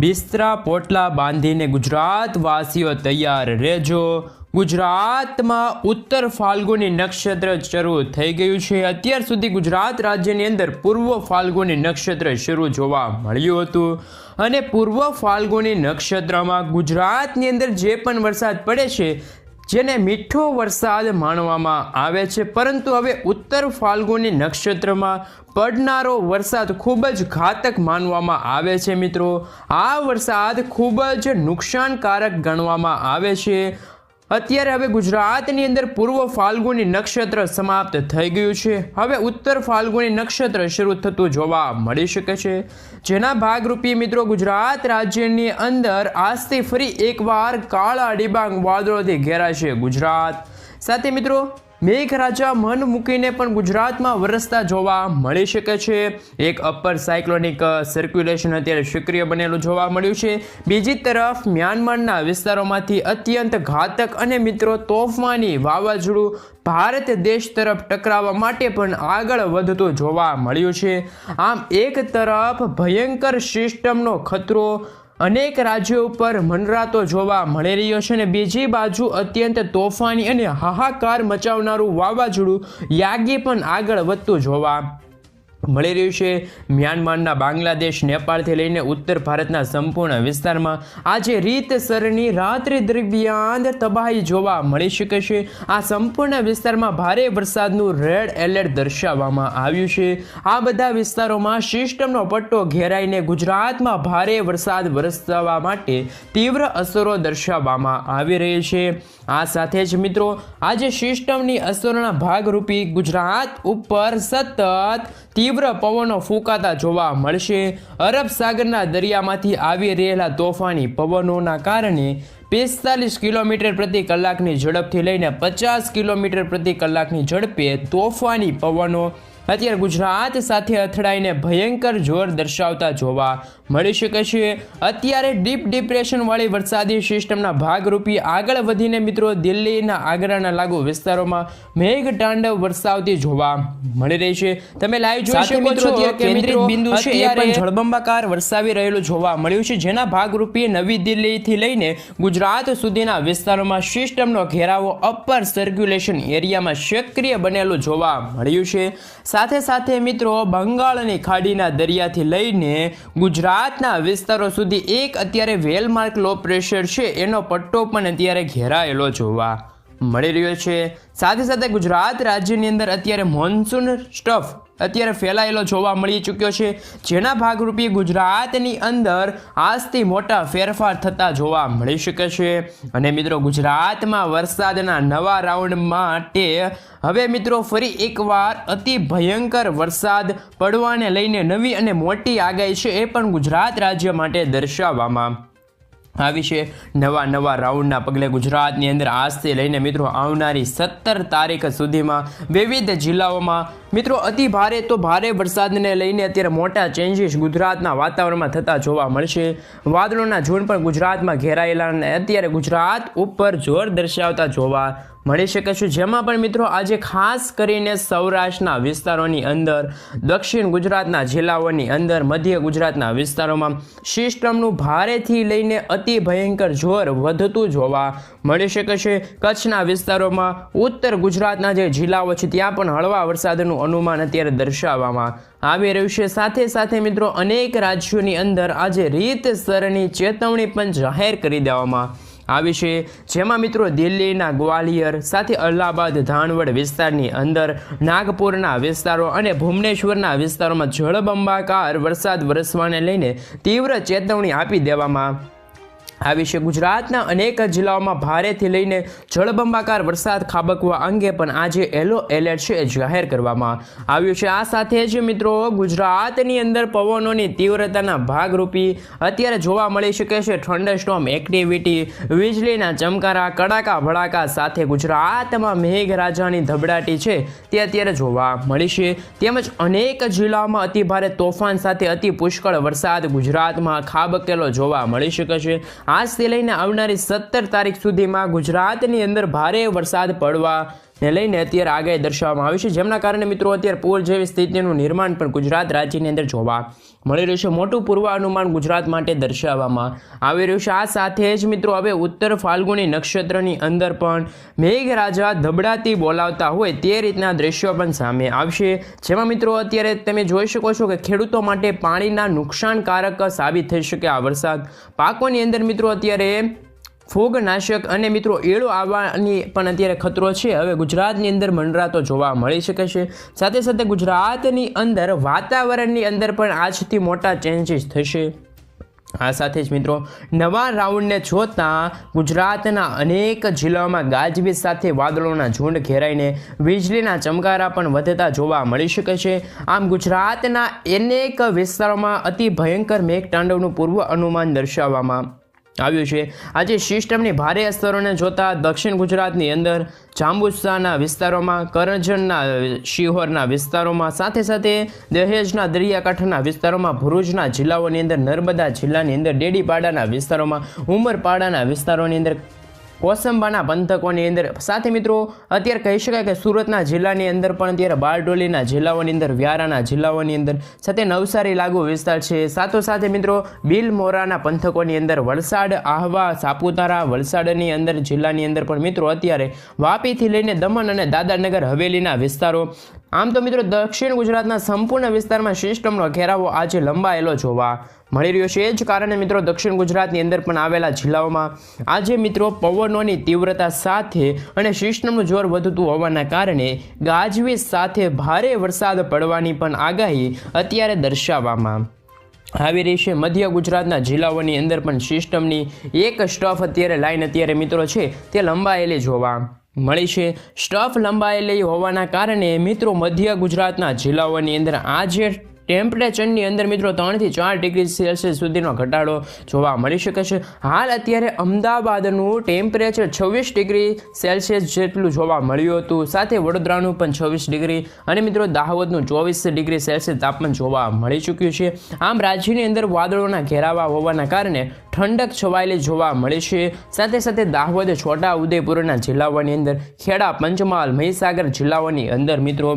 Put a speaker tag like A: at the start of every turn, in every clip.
A: બિસ્તરા પોટલા બાંધીને ગુજરાતવાસીઓ તૈયાર રહેજો. ગુજરાતમાં ઉત્તર ફાલ્ગુની નક્ષત્ર શરૂ થઈ ગયું છે. અત્યાર સુધી ગુજરાત રાજ્યની અંદર પૂર્વ ફાલ્ગુની નક્ષત્ર શરૂ જોવા મળ્યું હતું. અને પૂર્વ ફાલ્ગુની નક્ષત્રમાં ગુજરાતની અંદર જે પણ વરસાદ પડે છે જેને મીઠો વરસાદ માનવામાં આવે છે. પરંતુ હવે ઉત્તર ફાલ્ગુની નક્ષત્રમાં પડનારો વરસાદ ખૂબ જ ઘાતક માનવામાં આવે છે મિત્રો. આ વરસાદ ખૂબ જ નુકસાનકારક ગણવામાં આવે છે. અત્યારે હવે ગુજરાતની અંદર પૂર્વ ફાલ્ગુની નક્ષત્ર સમાપ્ત થઈ ગયું છે. હવે ઉત્તર ફાલ્ગુની નક્ષત્ર શરૂ થતું જોવા મળી શકે છે. જેના ભાગરૂપી મિત્રો ગુજરાત રાજ્યની અંદર આજથી ફરી એકવાર કાળા ડિબાંગ વાદળોથી ઘેરાશે ગુજરાત. સાથે મિત્રો મેઘરાજા મન મૂકીને પણ ગુજરાતમાં વરસતા જોવા મળી શકે છે. એક અપર સાયક્લોનિક સર્ક્યુલેશન અત્યારે સક્રિય બનેલું જોવા મળ્યું છે. બીજી તરફ મ્યાનમારના વિસ્તારોમાંથી અત્યંત ઘાતક અને મિત્રો તોફાની વાવાઝોડું ભારત દેશ તરફ ટકરાવવા માટે પણ આગળ વધતું જોવા મળ્યું છે. આમ એક તરફ ભયંકર સિસ્ટમનો ખતરો અનેક રાજ્યો ઉપર મનરાતો જોવા મળી રહ્યો છે અને બીજી બાજુ અત્યંત તોફાની અને હાહાકાર મચાવનારું વાવાઝોડું યાગી પણ આગળ વધતું જોવા મળી રહ્યું છે. મ્યાનમારના બાંગ્લાદેશ, નેપાળથી લઈને ઉત્તર ભારતના સંપૂર્ણ વિસ્તારમાં આજે રીતસરની રાત્રિ દરમિયાન તબાહી જોવા મળી શકે છે. આ સંપૂર્ણ વિસ્તારમાં ભારે વરસાદનું રેડ એલર્ટ દર્શાવવામાં આવ્યું છે. આ બધા વિસ્તારોમાં સિસ્ટમનો પટ્ટો ઘેરાઈને ગુજરાતમાં ભારે વરસાદ વરસાવવા માટે તીવ્ર અસરો દર્શાવવામાં આવી રહી છે. આ સાથે જ મિત્રો, આજે સિસ્ટમની અસરોના ભાગરૂપી ગુજરાત ઉપર સતત તીવ્ર પવનો ફૂંકાતા જોવા મળશે. અરબ સાગરના દરિયામાંથી આવી રહેલા તોફાની પવનોના કારણે પિસ્તાલીસ કિલોમીટર પ્રતિ કલાકની ઝડપથી લઈને પચાસ કિલોમીટર પ્રતિ કલાકની ઝડપે તોફાની પવનો અત્યારે ગુજરાત સાથે અથડાઈને ભયંકર જોર દર્શાવતા જોવા મળી શકે છે. અત્યારે ડીપ ડિપ્રેશનવાળી વરસાદી સિસ્ટમના ભાગરૂપી આગળ વધીને મિત્રો દિલ્હીના આગ્રાના લાગુ વિસ્તારોમાં મેઘતાંડવ વરસાવતી જોવા મળી રહી છે. તમે લાઈવ જોઈ શકો છો
B: કેન્દ્રિત બિંદુ છે એ પણ
A: જળબંબાકાર વરસાવી રહેલું જોવા મળ્યું છે જેના ભાગરૂપે નવી દિલ્હીથી લઈને ગુજરાત સુધીના વિસ્તારોમાં સિસ્ટમનો ઘેરાવો અપર સર્ક્યુલેશન એરિયામાં સક્રિય બનેલું જોવા મળ્યું છે. સાથે સાથે મિત્રો બંગાળની ખાડીના દરિયાથી લઈને ગુજરાતના વિસ્તારો સુધી એક અત્યારે વેલમાર્ક લો પ્રેશર છે. એનો પટ્ટો પણ અત્યારે ઘેરાયેલો જોવા મળી રહ્યો છે. સાથે સાથે ગુજરાત રાજ્યની અંદર અત્યારે મોન્સૂન સ્ટફ અત્યારે ફેલાયેલો જોવા મળી ચૂક્યો છે. જેના ભાગરૂપે ગુજરાતની અંદર આજથી મોટા ફેરફાર થતા જોવા મળી શકે છે. અને મિત્રો, ગુજરાતમાં વરસાદના નવા રાઉન્ડ માટે હવે મિત્રો ફરી એકવાર અતિ ભયંકર વરસાદ પડવાને લઈને નવી અને મોટી આગાહી છે એ પણ ગુજરાત રાજ્ય માટે દર્શાવવામાં આવી છે. નવા નવા રાઉન્ડના પગલે ગુજરાતની અંદર આજથી લઈને મિત્રો આવનારી સત્તર તારીખ સુધીમાં વિવિધ જિલ્લાઓમાં મિત્રો અતિ ભારે તો ભારે વરસાદને લઈને અત્યારે મોટા ચેન્જીસ ગુજરાતના વાતાવરણમાં થતા જોવા મળશે. વાદળોના ઝૂંડ પણ ગુજરાતમાં ઘેરાયેલા અને અત્યારે ગુજરાત ઉપર જોર દર્શાવતા જોવા મળી શકે છે. જેમાં પણ મિત્રો આજે ખાસ કરીને સૌરાષ્ટ્રના વિસ્તારોની અંદર, દક્ષિણ ગુજરાતના જિલ્લાઓની અંદર, મધ્ય ગુજરાતના વિસ્તારોમાં સિસ્ટમનું ભારેથી લઈને અતિ ભયંકર જોર વધતું જોવા મળી શકે છે. કચ્છના વિસ્તારોમાં ઉત્તર ગુજરાતના જે જિલ્લાઓ છે, ત્યાં પણ હળવા વરસાદનું અનુમાન અત્યારે દર્શાવવામાં આવી રહ્યું છે. સાથે સાથે મિત્રો, અનેક રાજ્યોની અંદર આજે રીતસરની ચેતવણી પણ જાહેર કરી દેવામાં આવી છે. જેમાં મિત્રો દિલ્હીના ગ્વાલિયર સાથે અલ્હાબાદ, ધાનવડ વિસ્તારની અંદર, નાગપુરના વિસ્તારો અને ભુવનેશ્વરના વિસ્તારોમાં જળબંબાકાર વરસાદ વરસવાને લઈને તીવ્ર ચેતવણી આપી દેવામાં આવી છે ગુજરાતના અનેક જિલ્લાઓમાં ભારેથી લઈને જળબંબાકાર વરસાદ ખાબકવા અંગે પણ આજે યલો એલર્ટ છે જાહેર કરવામાં આવ્યું છે. આ સાથે જ મિત્રો ગુજરાતની અંદર પવનોની તીવ્રતાના ભાગરૂપી અત્યારે જોવા મળી શકે છે. થંડરસ્ટોમ એક્ટિવિટી, વીજળીના ચમકારા, કડાકા, ભડાકા સાથે ગુજરાતમાં મેઘરાજાની ધબડાટી છે તે અત્યારે જોવા મળી છે. તેમજ અનેક જિલ્લાઓમાં અતિભારે તોફાન સાથે અતિ પુષ્કળ વરસાદ ગુજરાતમાં ખાબકેલો જોવા મળી શકે છે. આજથી લઈને આવનારી સત્તર તારીખ સુધીમાં ગુજરાતની અંદર ભારે વરસાદ પડવા ને લઈને અત્યારે આગાહી દર્શાવવામાં આવી છે, જેમના કારણે મિત્રો અત્યારે પૂર જેવી સ્થિતિનું નિર્માણ પણ ગુજરાત રાજ્યની અંદર જોવા મળી રહ્યું છે. મોટું પૂર્વાનુમાન ગુજરાત માટે દર્શાવવામાં આવી રહ્યું છે. આ સાથે જ મિત્રો હવે ઉત્તર ફાલ્ગુની નક્ષત્રની અંદર પણ મેઘરાજા ધબડાતી બોલાવતા હોય તે રીતના દ્રશ્યો પણ સામે આવશે. જેમાં મિત્રો અત્યારે તમે જોઈ શકો છો કે ખેડૂતો માટે પાણીના નુકસાનકારક સાબિત થઈ શકે આ વરસાદ. પાકોની અંદર મિત્રો અત્યારે ફૂગનાશક અને મિત્રો એળો આવવાની પણ અત્યારે ખતરો છે. હવે ગુજરાતની અંદર મંડરાતો જોવા મળી શકે છે. સાથે સાથે ગુજરાતની અંદર વાતાવરણની અંદર પણ આજથી મોટા ચેન્જીસ થશે. આ સાથે જ મિત્રો નવા રાઉન્ડને જોતાં ગુજરાતના અનેક જિલ્લાઓમાં ગાજવીજ સાથે વાદળોના ઝુંડ ઘેરાઈને વીજળીના ચમકારા પણ વધતા જોવા મળી શકે છે. આમ ગુજરાતના અનેક વિસ્તારોમાં અતિ ભયંકર મેઘતાંડવનું પૂર્વ અનુમાન દર્શાવવામાં આવ્યું છે. આજે સિસ્ટમની ભારે અસરોને જોતા દક્ષિણ ગુજરાતની અંદર જાંબુસાના વિસ્તારોમાં, કરજણના શિહોરના વિસ્તારોમાં, સાથે સાથે દહેજના દરિયાકાંઠાના વિસ્તારોમાં, ભરૂચના જિલ્લાઓની અંદર, નર્મદા જિલ્લાની અંદર, ડેડીપાડાના વિસ્તારોમાં, ઉમરપાડાના વિસ્તારોની અંદર કોસંબાના પંથકોની અંદર. સાથે મિત્રો, અત્યારે કહી શકાય કે સુરતના જિલ્લાની અંદર પણ અત્યારે બારડોલીના જિલ્લાઓની અંદર, વ્યારાના જિલ્લાઓની અંદર સાથે નવસારી લાગુ વિસ્તાર છે. સાથોસાથે મિત્રો, બિલમોરાના પંથકોની અંદર વલસાડ, આહવા, સાપુતારા, વલસાડની અંદર, જિલ્લાની અંદર પણ મિત્રો અત્યારે વાપીથી લઈને દમણ અને દાદાનગર હવેલીના વિસ્તારો. આમ તો મિત્રો, દક્ષિણ ગુજરાતના સંપૂર્ણ વિસ્તારમાં સિસ્ટમનો ઘેરાવો આજે લંબાયેલો જોવા મળી રહ્યો છે. એ જ કારણે મિત્રો દક્ષિણ ગુજરાતની અંદર પણ આવેલા જિલ્લાઓમાં આજે મિત્રો પવનોની તીવ્રતા સાથે અને સિસ્ટમનું જોર વધતું હોવાના કારણે ગાજવીજ સાથે ભારે વરસાદ પડવાની પણ આગાહી અત્યારે દર્શાવવામાં આવી રહી છે. મધ્ય ગુજરાતના જિલ્લાઓની અંદર પણ સિસ્ટમની એક સ્ટફ અત્યારે લાઈન અત્યારે મિત્રો છે, તે લંબાયેલી જોવા મળી છે. સ્ટફ લંબાયેલી હોવાના કારણે મિત્રો મધ્ય ગુજરાતના જિલ્લાઓની અંદર આજે ટેમ્પરેચરની અંદર મિત્રો ત્રણથી ચાર ડિગ્રી સેલ્સિયસ સુધીનો ઘટાડો જોવા મળી શકે છે. હાલ અત્યારે અમદાવાદનું ટેમ્પરેચર છવ્વીસ ડિગ્રી સેલ્સિયસ જેટલું જોવા મળ્યું હતું. સાથે વડોદરાનું પણ છવ્વીસ ડિગ્રી અને મિત્રો દાહોદનું ચોવીસ ડિગ્રી સેલ્સિયસ તાપમાન જોવા મળી ચૂક્યું છે. આમ રાજ્યની અંદર વાદળોના ઘેરાવા હોવાના કારણે ઠંડક છવાયેલી જોવા મળે છે. સાથે સાથે દાહોદ, છોટા ઉદયપુરના જિલ્લાઓની અંદર ખેડા, પંચમહાલ, મહીસાગર જિલ્લાઓની અંદર મિત્રો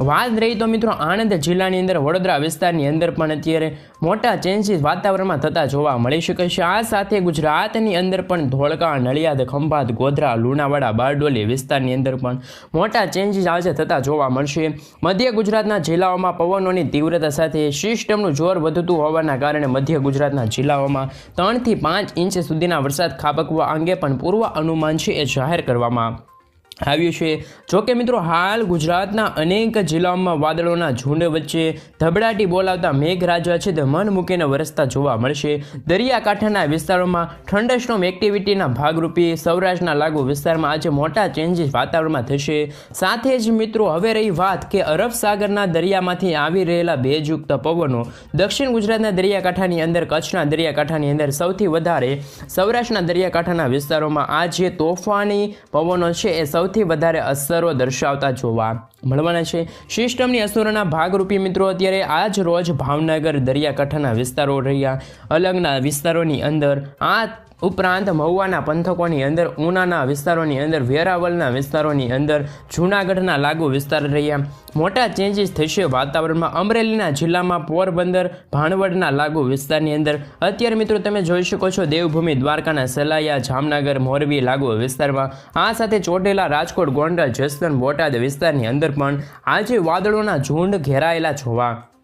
A: વાત રહી તો મિત્રો આણંદ જિલ્લાની અંદર, વડોદરા વિસ્તારની અંદર પણ અત્યારે મોટા ચેન્જીસ વાતાવરણમાં થતા જોવા મળી શકે છે. આ સાથે ગુજરાતની અંદર પણ ધોળકા, નડિયાદ, ખંભાત, ગોધરા, લુણાવાડા, બારડોલી વિસ્તારની અંદર પણ મોટા ચેન્જીસ આજે થતા જોવા મળશે. મધ્ય ગુજરાતના જિલ્લાઓમાં પવનોની તીવ્રતા સાથે સિસ્ટમનું જોર વધતું હોવાના કારણે મધ્ય ગુજરાતના જિલ્લાઓમાં ત્રણથી પાંચ ઇંચ સુધીના વરસાદ ખાબકવા અંગે પણ પૂર્વ અનુમાન છે એ જાહેર કરવામાં આવ્યું છે જોકે મિત્રો, હાલ ગુજરાતના અનેક જિલ્લાઓમાં વાદળોના ઝુંડ વચ્ચે ધબડાટી બોલાવતા મેઘરાજા છે તે મન મૂકીને વરસતા જોવા મળશે. દરિયાકાંઠાના વિસ્તારોમાં ઠંડસ્ટોમ એક્ટિવિટીના ભાગરૂપે સૌરાષ્ટ્રના લાગુ વિસ્તારમાં આજે મોટા ચેન્જીસ વાતાવરણમાં થશે. સાથે જ મિત્રો, હવે રહી વાત કે અરબ સાગરના દરિયામાંથી આવી રહેલા ભેજયુક્ત પવનો દક્ષિણ ગુજરાતના દરિયાકાંઠાની અંદર, કચ્છના દરિયાકાંઠાની અંદર સૌથી વધારે સૌરાષ્ટ્રના દરિયાકાંઠાના વિસ્તારોમાં આ જે તોફાની પવનો છે. એ સૌથી વધારે અસરો દર્શાવતા જોવા મળવાના છે. સિસ્ટમની અસરોના ભાગરૂપી મિત્રો, અત્યારે આજ રોજ ભાવનગર દરિયાકાંઠાના વિસ્તારો રહ્યા. અલગના વિસ્તારોની અંદર આ ઉપરાંત મહુવાના પંથકોની અંદર, ઉનાના વિસ્તારોની અંદર વેરાવલના વિસ્તારોની અંદર, જૂનાગઢના લાગુ વિસ્તાર રહ્યા. મોટા ચેન્જીસ થશે વાતાવરણમાં. અમરેલીના જિલ્લામાં પોરબંદર, ભાણવડના લાગુ વિસ્તારની અંદર. અત્યારે મિત્રો તમે જોઈ શકો છો દેવભૂમિ, દ્વારકાના સલાયા, જામનગર, મોરબી લાગુ વિસ્તારમાં. આ સાથે ચોટેલા, રાજકોટ, ગોંડલ, જસદણ, બોટાદ વિસ્તારની અંદર પણ આજે વાદળોના ઝુંડ ઘેરાયેલા જોવા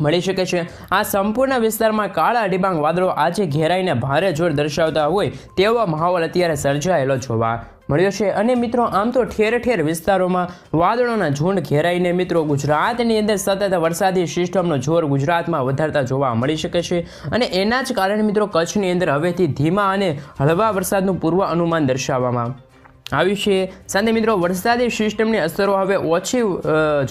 A: મળી શકે છે. આ સંપૂર્ણ વિસ્તારમાં કાળા ડિબાંગ વાદળો આજે ઘેરાઈને ભારે જોર દર્શાવતા હોય તેવો માહોલ અત્યારે સર્જાયેલો જોવા મળ્યો છે. અને મિત્રો, આમ તો ઠેર ઠેર વિસ્તારોમાં વાદળોના ઝુંડ ઘેરાઈને મિત્રો ગુજરાતની અંદર સતત વરસાદી સિસ્ટમનો જોર ગુજરાતમાં વધારતા જોવા મળી શકે છે. અને એના જ કારણે મિત્રો કચ્છની અંદર હવેથી ધીમા અને હળવા વરસાદનું પૂર્વ અનુમાન દર્શાવવામાં આવ્યું છે. સાથે મિત્રો, વરસાદી સિસ્ટમની અસરો હવે ઓછી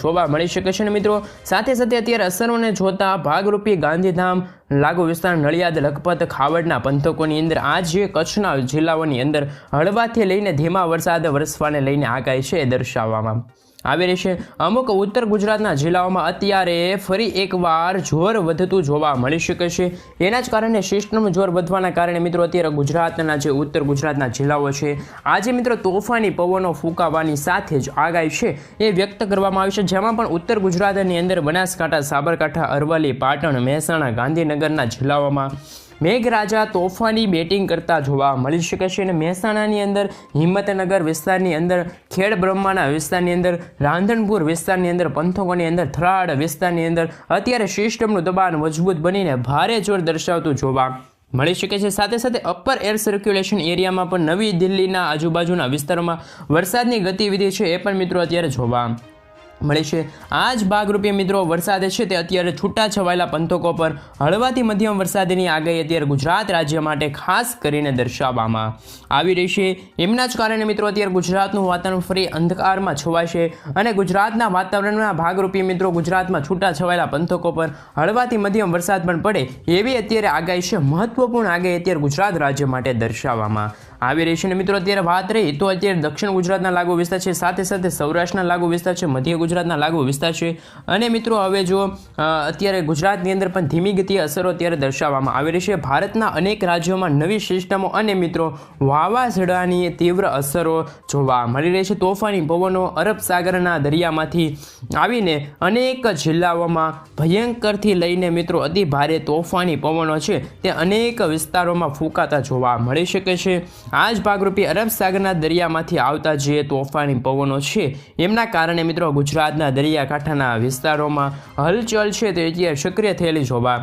A: જોવા મળી શકે છે મિત્રો. સાથે સાથે અત્યારે અસરોને જોતા ભાગરૂપી ગાંધીધામ, લાગુ વિસ્તાર, નડિયાદ, લખપત, ખાવડના પંથકોની અંદર આ જે કચ્છના જિલ્લાઓની અંદર હળવાથી લઈને ધીમા વરસાદ, વરસવાને લઈને આગાહી છે દર્શાવવામાં. આવી રહેશે અમુક ઉત્તર ગુજરાતના જિલ્લાઓમાં અત્યારે ફરી એકવાર જોર વધતું જોવા મળી શકે છે. એના જ કારણે સિસ્ટમ જોર વધવાના કારણે મિત્રો અત્યારે ગુજરાતના જે ઉત્તર ગુજરાતના જિલ્લાઓ છે, આજે મિત્રો તોફાની પવનો ફૂંકાવાની સાથે જ આગાહી છે એ વ્યક્ત કરવામાં આવી છે. જેમાં પણ ઉત્તર ગુજરાતની અંદર બનાસકાંઠા, સાબરકાંઠા, અરવલ્લી, પાટણ, મહેસાણા, ગાંધીનગરના જિલ્લાઓમાં મેઘરાજા તોફાની બેટિંગ કરતા જોવા મળી શકે છે અને મહેસાણાની અંદર, હિંમતનગર વિસ્તારની અંદર, ખેડ બ્રહ્માના વિસ્તારની અંદર, રાંધણપુર વિસ્તારની અંદર પંથકોની અંદર થરાડ વિસ્તારની અંદર અત્યારે સિસ્ટમનું દબાણ મજબૂત બનીને ભારે જોર દર્શાવતું જોવા મળી શકે છે. સાથે સાથે અપર એર સર્ક્યુલેશન એરિયામાં પણ નવી દિલ્હીના આજુબાજુના વિસ્તારોમાં વરસાદની ગતિવિધિ છે એ પણ મિત્રો અત્યારે જોવા મળે છે. આ જ ભાગરૂપે મિત્રો વરસાદ છે તે અત્યારે છૂટા છવાયેલા પંથકો પર હળવાથી મધ્યમ વરસાદની આગાહી અત્યારે ગુજરાત રાજ્ય માટે ખાસ કરીને દર્શાવવામાં આવી રહી છે. એમના જ કારણે મિત્રો અત્યારે ગુજરાતનું વાતાવરણ ફરી અંધકારમાં છવાશે અને ગુજરાતના વાતાવરણના ભાગરૂપે મિત્રો ગુજરાતમાં છૂટા છવાયેલા પંથકો પર હળવાથી મધ્યમ વરસાદ પણ પડે એવી અત્યારે આગાહી છે. મહત્વપૂર્ણ આગાહી અત્યારે ગુજરાત રાજ્ય માટે દર્શાવવામાં આવી રહી છે અને મિત્રો, અત્યારે વાત રહી, તો અત્યારે દક્ષિણ ગુજરાતના લાગુ વિસ્તાર છે, સાથે સાથે સૌરાષ્ટ્રના લાગુ વિસ્તાર છે, મધ્ય ગુજરાતના લાગુ વિસ્તાર છે. અને મિત્રો, હવે જો અત્યારે ગુજરાતની અંદર પણ ધીમી ગતિએ અસરો અત્યારે દર્શાવવામાં આવી રહી છે. ભારતના અનેક રાજ્યોમાં નવી સિસ્ટમો અને મિત્રો વાવાઝોડાની તીવ્ર અસરો જોવા મળી રહી છે. તોફાની પવનો અરબ સાગરના દરિયામાંથી આવીને અનેક જિલ્લાઓમાં ભયંકરથી લઈને મિત્રો, અતિ ભારે તોફાની પવનો છે. તે અનેક વિસ્તારોમાં ફૂંકાતા જોવા મળી શકે છે. આ જ ભાગરૂપી અરબ સાગરના દરિયામાંથી આવતા જે તોફાની પવનો છે, એમના કારણે મિત્રો ગુજરાતના દરિયાકાંઠાના વિસ્તારોમાં હલચલ છે તે અત્યારે સક્રિય થયેલી જોવા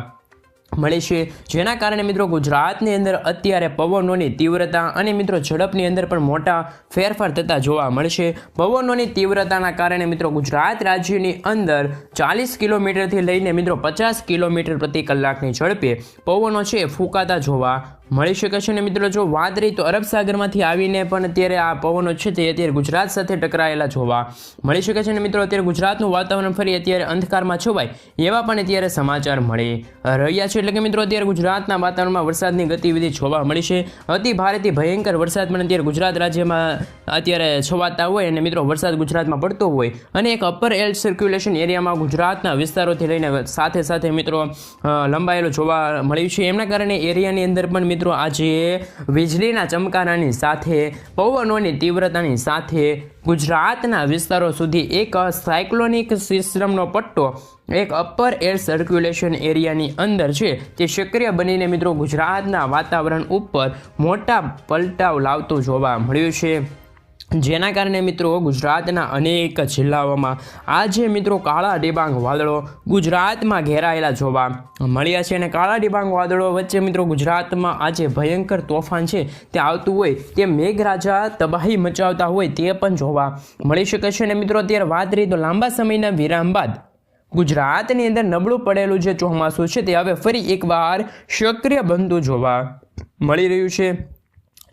A: મળે છે. જેના કારણે મિત્રો ગુજરાતની અંદર અત્યારે પવનોની તીવ્રતા અને મિત્રો ઝડપની અંદર પણ મોટા ફેરફાર થતા જોવા મળશે પવનોની તીવ્રતાના કારણે મિત્રો ગુજરાત રાજ્યની અંદર ચાલીસ કિલોમીટરથી લઈને મિત્રો પચાસ કિલોમીટર પ્રતિ કલાકની ઝડપે પવનો છે ફૂંકાતા જોવા મળી શકે છે અને મિત્રો, જો વાત રહી તો અરબ સાગરમાંથી આવીને પણ અત્યારે આ પવનો છે તે અત્યારે ગુજરાત સાથે ટકરાયેલા જોવા મળી શકે છે અને મિત્રો, અત્યારે ગુજરાતનું વાતાવરણ ફરી અત્યારે અંધકારમાં છવાય એવા પણ અત્યારે સમાચાર મળી રહ્યા છે. એટલે કે મિત્રો, અત્યારે ગુજરાતના વાતાવરણમાં વરસાદની ગતિવિધિ જોવા મળી છે. અતિ ભારેથી ભયંકર વરસાદ પણ અત્યારે ગુજરાત રાજ્યમાં અત્યારે છવાતા હોય અને મિત્રો, વરસાદ ગુજરાતમાં પડતો હોય. અને એક અપર એર સર્ક્યુલેશન એરિયામાં ગુજરાતના વિસ્તારોથી લઈને સાથે સાથે મિત્રો લંબાયેલો જોવા મળ્યું છે. એમના કારણે એરિયાની અંદર પણ મિત્રો, આજે વીજળીના ચમકારાની સાથે, પવનોની તીવ્રતાની સાથે ગુજરાતના વિસ્તારો સુધી એક સાયક્લોનિક સિસ્ટમનો પટ્ટો, એક અપર એર સર્ક્યુલેશન એરિયાની અંદર છે. તે સક્રિય બનીને મિત્રો ગુજરાતના વાતાવરણ ઉપર મોટા પલટાવ લાવતો જોવા મળ્યું છે. જેના કારણે મિત્રો ગુજરાતના અનેક જિલ્લાઓમાં આજે મિત્રો કાળા ડિબાંગ વાદળો ગુજરાતમાં ઘેરાયેલા જોવા મળ્યા છે અને કાળા ડિબાંગ વાદળો વચ્ચે મિત્રો ગુજરાતમાં આજે ભયંકર તોફાન છે. તે આવતું હોય તે મેઘરાજા તબાહી મચાવતા હોય તે પણ જોવા મળી શકે છે અને મિત્રો અત્યારે વાત રહી તો લાંબા સમયના વિરામ બાદ ગુજરાતની અંદર નબળું પડેલું જે ચોમાસું છે તે હવે ફરી એકવાર સક્રિય બનતું જોવા મળી રહ્યું છે.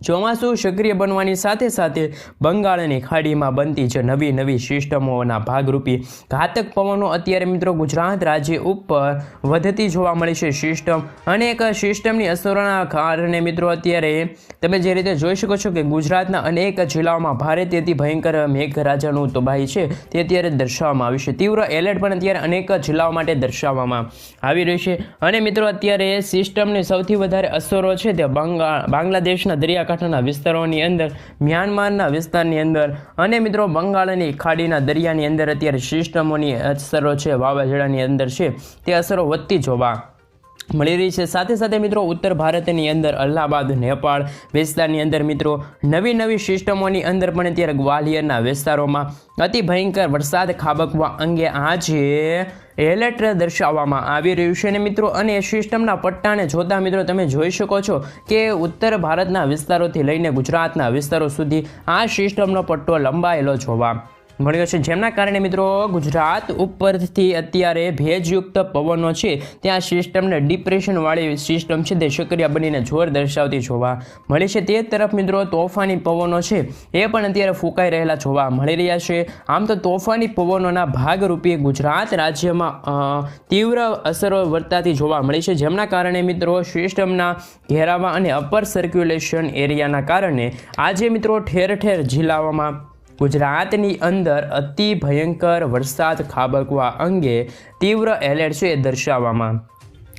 A: ચોમાસું સક્રિય બનવાની સાથે સાથે બંગાળની ખાડીમાં બનતી જે નવી નવી સિસ્ટમોના ભાગરૂપી ઘાતક પવનો અત્યારે મિત્રો ગુજરાત રાજ્ય ઉપર વધતી જોવા મળે છે. સિસ્ટમ અનેક સિસ્ટમની અસરોના કારણે મિત્રો અત્યારે તમે જે રીતે જોઈ શકો છો કે ગુજરાતના અનેક જિલ્લાઓમાં ભારે તેથી ભયંકર મેઘરાજાનું તબાહી છે તે અત્યારે દર્શાવવામાં આવ્યું છે. તીવ્ર એલર્ટ પણ અત્યારે અનેક જિલ્લાઓ માટે દર્શાવવામાં આવી રહ્યું છે. અને મિત્રો અત્યારે સિસ્ટમની સૌથી વધારે અસરો છે તે બંગાળ બાંગ્લાદેશના દરિયાકાંઠાના વિસ્તારોની અંદર, મ્યાનમારના વિસ્તારની અંદર અને મિત્રો બંગાળની ખાડીના દરિયાની અંદર અત્યારે સિસ્ટમોની અસરો છે, વાવાઝોડાની અંદર છે, તે અસરો વધતી જોવા મળી રહી છે. સાથે સાથે મિત્રો, ઉત્તર ભારતની અંદર અલ્હાબાદ, નેપાળ વિસ્તારની અંદર મિત્રો, નવી નવી સિસ્ટમોની અંદર પણ અત્યારે ગ્વાલિયરના વિસ્તારોમાં અતિ ભયંકર વરસાદ ખાબકવા અંગે આજે એલર્ટ દર્શાવવામાં આવી રહ્યું છે. અને મિત્રો, અને સિસ્ટમના પટ્ટાને જોતા મિત્રો, તમે જોઈ શકો છો કે ઉત્તર ભારતના વિસ્તારોથી લઈને ગુજરાતના વિસ્તારો સુધી આ સિસ્ટમનો પટ્ટો લંબાયેલો જોવા મળ્યો છે. જેમના કારણે મિત્રો ગુજરાત ઉપરથી અત્યારે ભેજયુક્ત પવનો છે. ત્યાં સિસ્ટમને ડિપ્રેશનવાળી સિસ્ટમ છે. તે સક્રિય બનીને જોર દર્શાવતી જોવા મળી છે. તે તરફ મિત્રો તોફાની પવનો છે. એ પણ અત્યારે ફૂંકાઈ રહેલા જોવા મળી રહ્યા છે. આમ તો તોફાની પવનોના ભાગરૂપે ગુજરાત રાજ્યમાં તીવ્ર અસરો વર્તાતી જોવા મળી છે. જેમના કારણે મિત્રો સિસ્ટમના ઘેરાવા અને અપર સર્ક્યુલેશન એરિયાના કારણે આજે મિત્રો ઠેર ઠેર જિલ્લાઓમાં ગુજરાતની અંદર અતિ ભયંકર વરસાદ ખાબકવા અંગે તીવ્ર એલર્ટ છે દર્શાવવામાં.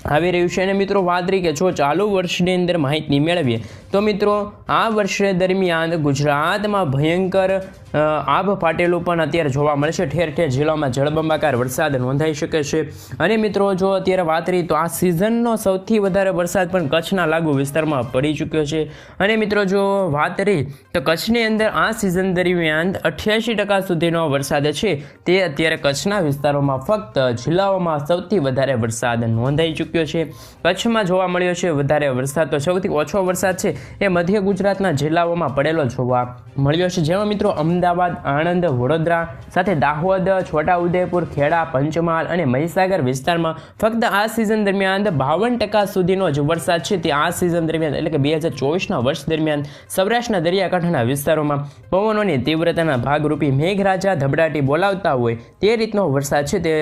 A: આવી રહ્યું છે અને મિત્રો વાત રહી કે જો ચાલુ વર્ષની અંદર માહિતી મેળવીએ, તો મિત્રો આ વર્ષ દરમિયાન ગુજરાતમાં ભયંકર આભ ફાટેલું પણ અત્યારે જોવા મળશે. ઠેર ઠેર જિલ્લામાં જળબંબાકાર વરસાદ નોંધાઈ શકે છે. અને મિત્રો જો અત્યારે વાત રહી તો આ સિઝનનો સૌથી વધારે વરસાદ પણ કચ્છના લાગુ વિસ્તારમાં પડી ચૂક્યો છે. અને મિત્રો જો વાત રહી તો કચ્છની અંદર આ સિઝન દરમિયાન અઠ્યાસી ટકા સુધીનો વરસાદ છે. તે અત્યારે કચ્છના વિસ્તારોમાં ફક્ત જિલ્લાઓમાં સૌથી વધારે વરસાદ નોંધાઈ ચૂક્યો છે. કચ્છમાં જોવા મળ્યો છે, વધારે વરસાદ તો સૌથી ઓછો વરસાદ છે, એ મધ્ય ગુજરાતના જિલ્લાઓમાં પડેલો જોવા મળ્યો છે. જેમાં મિત્રો અમદાવાદ, આણંદ, વડોદરા સાથે દાહોદ, છોટાઉદેપુર, ખેડા, પંચમહાલ અને મહીસાગર વિસ્તારમાં ફક્ત આ સિઝન દરમિયાન બાવન ટકા સુધીનો જ વરસાદ છે. તે આ સિઝન દરમિયાન એટલે કે બે હજાર ચોવીસના વર્ષ દરમિયાન સૌરાષ્ટ્રના દરિયાકાંઠાના વિસ્તારોમાં પવનોની તીવ્રતાના ભાગરૂપી મેઘરાજા ધબડાટી બોલાવતા હોય તે રીતનો વરસાદ છે. તે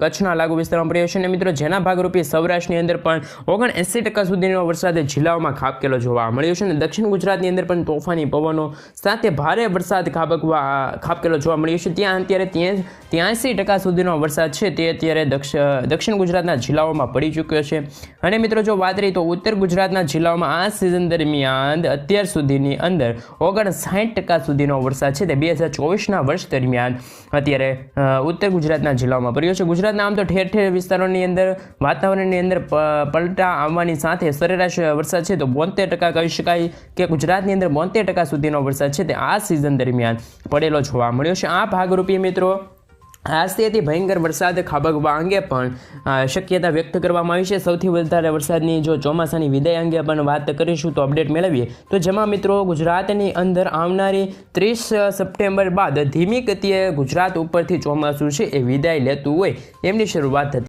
A: કચ્છના લાગુ વિસ્તારમાં પડ્યો છે. અને મિત્રો જેના ભાગરૂપે સૌરાષ્ટ્રની અંદર પણ ઓગણ એંસી ટકા સુધીનો વરસાદ જિલ્લાઓમાં ખાબકેલો જોવા મળ્યો છે અને દક્ષિણ ગુજરાતની અંદર પણ તોફાની પવનો સાથે ભારે વરસાદ ખાબકવા ખાબકેલો જોવા મળ્યો છે. ત્યાં અત્યારે ત્યાં ત્યાંસી ટકા સુધીનો વરસાદ છે તે અત્યારે દક્ષિણ ગુજરાતના જિલ્લાઓમાં પડી ચૂક્યો છે. અને મિત્રો જો વાત રહી તો ઉત્તર ગુજરાતના જિલ્લાઓમાં આ સિઝન દરમિયાન અત્યાર સુધીની અંદર ઓગણ સાઠ ટકા સુધીનો વરસાદ છે. તે બે હજાર ચોવીસના વર્ષ દરમિયાન અત્યારે ઉત્તર ગુજરાતના જિલ્લાઓમાં પડ્યો છે. ગુજરાતના આમ તો ઠેર ઠેર વિસ્તારોની અંદર વાતાવરણની અંદર પલટા આવવાની સાથે સરેરાશ વરસાદ છે તો બોતેર ટકા કહી શકાય કે ગુજરાતની અંદર બોતેર ટકા સુધીનો વરસાદ છે તે આ સિઝન દરમિયાન પડેલો જોવા મળ્યો છે. આ ભાગરૂપી મિત્રો, આજથી ભયંકર વરસાદ ખાબકવા અંગે પણ શક્યતા વ્યક્ત કરવામાં આવી છે. સૌથી વધારે વરસાદની જો ચોમાસાની વિદાય અંગે પણ વાત કરીશું તો અપડેટ મેળવીએ. તો જેમાં મિત્રો, ગુજરાતની અંદર આવનારી ત્રીસ સપ્ટેમ્બર બાદ ધીમી ગતિએ ગુજરાત ઉપરથી ચોમાસું છે એ વિદાય લેતું હોય એમની શરૂઆત થતી